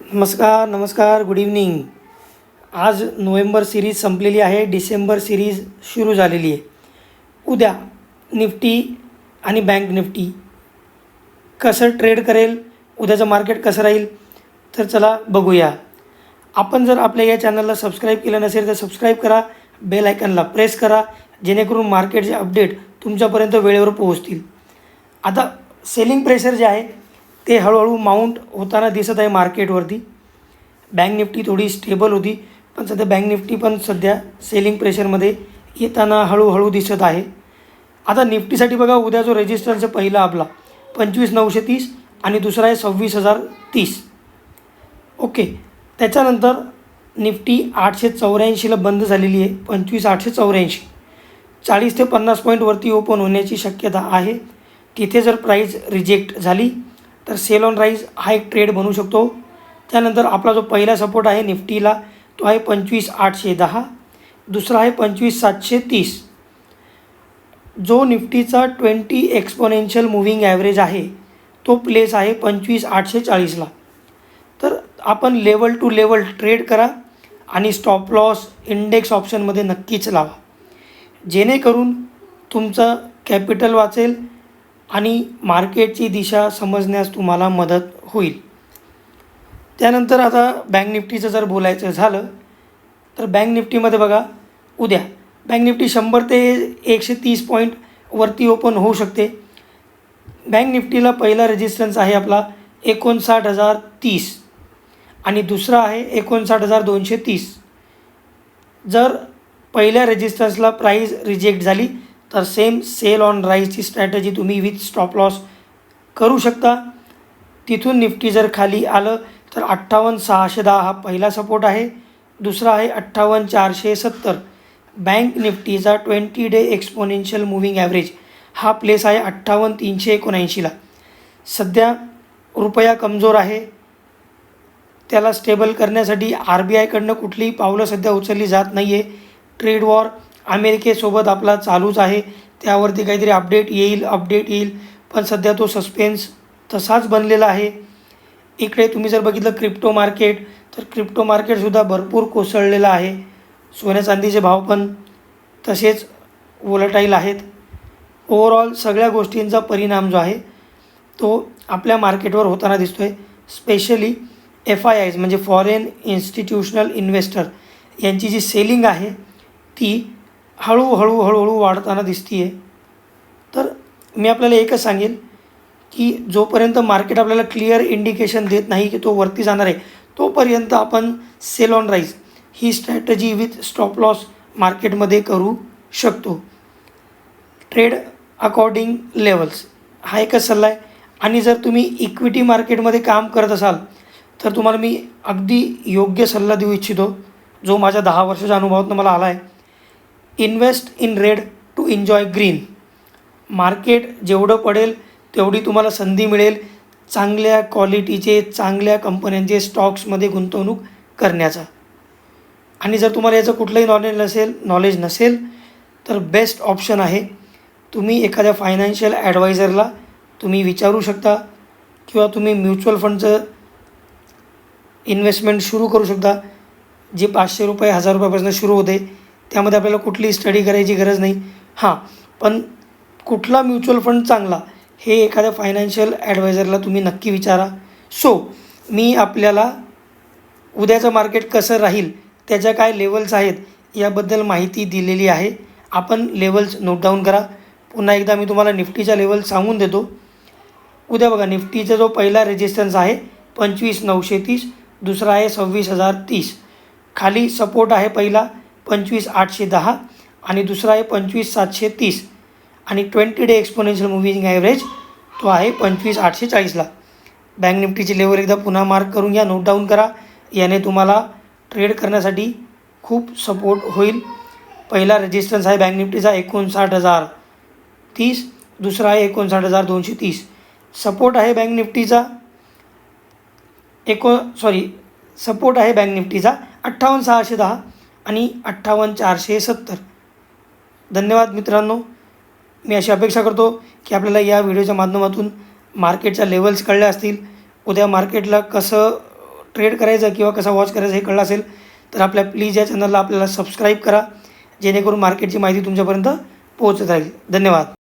नमस्कार नमस्कार good evening आज नोव्हेंबर सिरीज संपलेली आहे डिसेंबर सिरीज सुरू झालेली आहे. उद्या निफ्टी आणि बँक निफ्टी कसं ट्रेड करेल उद्याचं मार्केट कसं राहील तर चला बघूया. आपण जर आपल्या या चॅनलला सबस्क्राईब केलं नसेल तर सबस्क्राईब करा बेल आयकनला प्रेस करा जेणेकरून मार्केटचे अपडेट तुमच्यापर्यंत वेळेवर पोहोचतील. आता सेलिंग प्रेशर जे आहे ते हळूहळू माउंट होताना दिसत आहे मार्केटवरती. बँक निफ्टी थोडी स्टेबल होती पण सध्या बँक निफ्टी पण सध्या सेलिंग प्रेशरमध्ये येताना हळूहळू दिसत आहे. आता निफ्टीसाठी बघा उद्या जो रेजिस्टन्स आहे पहिला आपला पंचवीस नऊशे तीस आणि दुसरा आहे सव्वीस हजार तीस. ओके त्याच्यानंतर निफ्टी आठशे चौऱ्याऐंशीला बंद झालेली आहे पंचवीस आठशे चौऱ्याऐंशी. चाळीस ते पन्नास पॉईंटवरती ओपन होण्याची शक्यता आहे. तिथे जर प्राईज रिजेक्ट झाली तर सेल ऑन राईज हा एक ट्रेड बनू शकतो. त्यानंतर आपला जो पहिला सपोर्ट आहे निफ्टीला तो आहे पंचवीस आठशे दहा दुसरा आहे पंचवीस सातशे तीस. जो निफ्टीचा ट्वेंटी एक्सपोनेन्शियल मुव्हिंग ॲव्हरेज आहे तो प्लेस आहे पंचवीस आठशे चाळीसला. तर आपण लेवल टू लेवल ट्रेड करा आणि स्टॉप लॉस इंडेक्स ऑप्शनमध्ये नक्कीच लावा. जेणेकरून तुमचं कॅपिटल वाचेल आणि मार्केटची दिशा समजण्यास तुम्हाला मदत होईल. त्यानंतर आता बँक निफ्टीचं जर बोलायचं झालं तर बँक निफ्टीमध्ये बघा उद्या बँक निफ्टी शंभर ते एकशे तीस पॉईंट वरती ओपन होऊ शकते. बँक निफ्टीला पहिला रेजिस्टन्स आहे आपला एकोणसाठ हजार तीस आणि दुसरा आहे एकोणसाठ हजार दोनशे तीस. जर पहिल्या रेजिस्टन्सला प्राईज रिजेक्ट झाली तर सेम सेल ऑन राईजची स्ट्रॅटजी तुम्ही विथ स्टॉप लॉस करू शकता. तिथून निफ्टी जर खाली आलं तर अठ्ठावन्न सहाशे दहा हा पहिला सपोर्ट आहे. दुसरा आहे अठ्ठावन्न चारशे सत्तर. Bank निफ्टीचा twenty day exponential moving average हा प्लेस आहे अठ्ठावन्न तीनशे एकोणऐंशीला सध्या रुपया कमजोर आहे. त्याला स्टेबल करण्यासाठी आर बी आयकडनं कुठलीही पावलं सध्या उचलली जात नाही आहे ट्रेड वॉर अमेरिकेसोबत आपला चालूच आहे. त्यावरती काहीतरी अपडेट येईल अपडेट येईल. पण सध्या तो सस्पेन्स तसाच बनलेला आहे. इकडे तुम्ही जर बघितलं क्रिप्टो मार्केट तर क्रिप्टो मार्केटसुद्धा भरपूर कोसळलेलं आहे. सोन्या चांदीचे भाव पण तसेच वोलटाईल आहेत. ओव्हरऑल सगळ्या गोष्टींचा परिणाम जो आहे तो आपल्या मार्केटवर होताना दिसतो आहे स्पेशली एफ आय आयज म्हणजे फॉरेन इन्स्टिट्यूशनल इन्व्हेस्टर यांची जी सेलिंग आहे ती हळूहळू हळूहळू वाढताना दिसते आहे तर मी आपल्याला एकच सांगेन की जोपर्यंत मार्केट आपल्याला क्लिअर इंडिकेशन देत नाही की तो वरती जाणार आहे तोपर्यंत आपण सेल ऑन राईज ही स्ट्रॅटजी विथ स्टॉप लॉस मार्केटमध्ये करू शकतो. ट्रेड अकॉर्डिंग लेवल्स हा एकच सल्ला आहे. आणि जर तुम्ही इक्विटी मार्केटमध्ये काम करत असाल तर तुम्हाला मी अगदी योग्य सल्ला देऊ इच्छितो जो माझ्या दहा वर्षाच्या अनुभवातून मला आला आहे. Invest in red to enjoy green market जेवढं पडेल तेवढी तुम्हाला संधी मिळेल. चांगल्या क्वालिटीचे चांगल्या कंपन्यांचे स्टॉक्समध्ये गुंतवणूक करण्याचा. आणि जर तुम्हाला याचं कुठलंही नॉलेज नसेल नॉलेज नसेल तर बेस्ट ऑप्शन आहे तुम्ही एखाद्या फायनान्शियल ॲडवायझरला तुम्ही विचारू शकता किंवा तुम्ही म्युच्युअल फंडचं इन्व्हेस्टमेंट सुरू करू शकता जे पाचशे रुपये हजार रुपयापासून सुरू होते. त्यामध्ये आपल्याला कुठली स्टडी करायची गरज नाही. हां पण कुठला म्युच्युअल फंड चांगला हे एखाद्या फायनान्शियल ॲडवायझरला तुम्ही नक्की विचारा. सो मी आपल्याला उद्याचं मार्केट कसं राहील त्याच्या काय लेवल्स आहेत याबद्दल माहिती दिलेली आहे. आपण लेवल्स नोट डाऊन करा. पुन्हा एकदा मी तुम्हाला निफ्टीच्या लेवल सांगून देतो. उद्या बघा निफ्टीचा जो पहिला रेजिस्टन्स आहे पंचवीस नऊशे तीस दुसरा आहे सव्वीस हजार तीस. खाली सपोर्ट आहे पहिला पंचवीस आठशे दहा आणि दुसरा आहे पंचवीस सातशे तीस. आणि twenty day exponential moving average तो आहे पंचवीस आठशे चाळीसला. बँक निफ्टीची लेवल एकदा पुन्हा मार्क करून घ्या नोट डाऊन करा. याने तुम्हाला ट्रेड करण्यासाठी खूप सपोर्ट होईल. पहिला रेजिस्टन्स आहे बँक निफ्टीचा एकोणसाठ हजार तीस दुसरा आहे एकोणसाठ हजार दोनशे तीस. सपोर्ट आहे बँक निफ्टीचा एको सॉरी सपोर्ट आहे बँक निफ्टीचा अठ्ठावन्न सहाशे दहा. आणि अठ्ठावन्न चारशे सत्तर. धन्यवाद मित्रांनो. मी अशी अपेक्षा करतो की आपल्याला या व्हिडिओच्या माध्यमातून मार्केटच्या लेवल्स कळल्या असतील. उद्या मार्केटला कसं ट्रेड करायचं किंवा कसा वॉच करायचा हे कळलं असेल तर आपल्या प्लीज या चॅनलला आपल्याला सबस्क्राईब करा जेणेकरून मार्केटची माहिती तुमच्यापर्यंत पोहोचत राहील. धन्यवाद.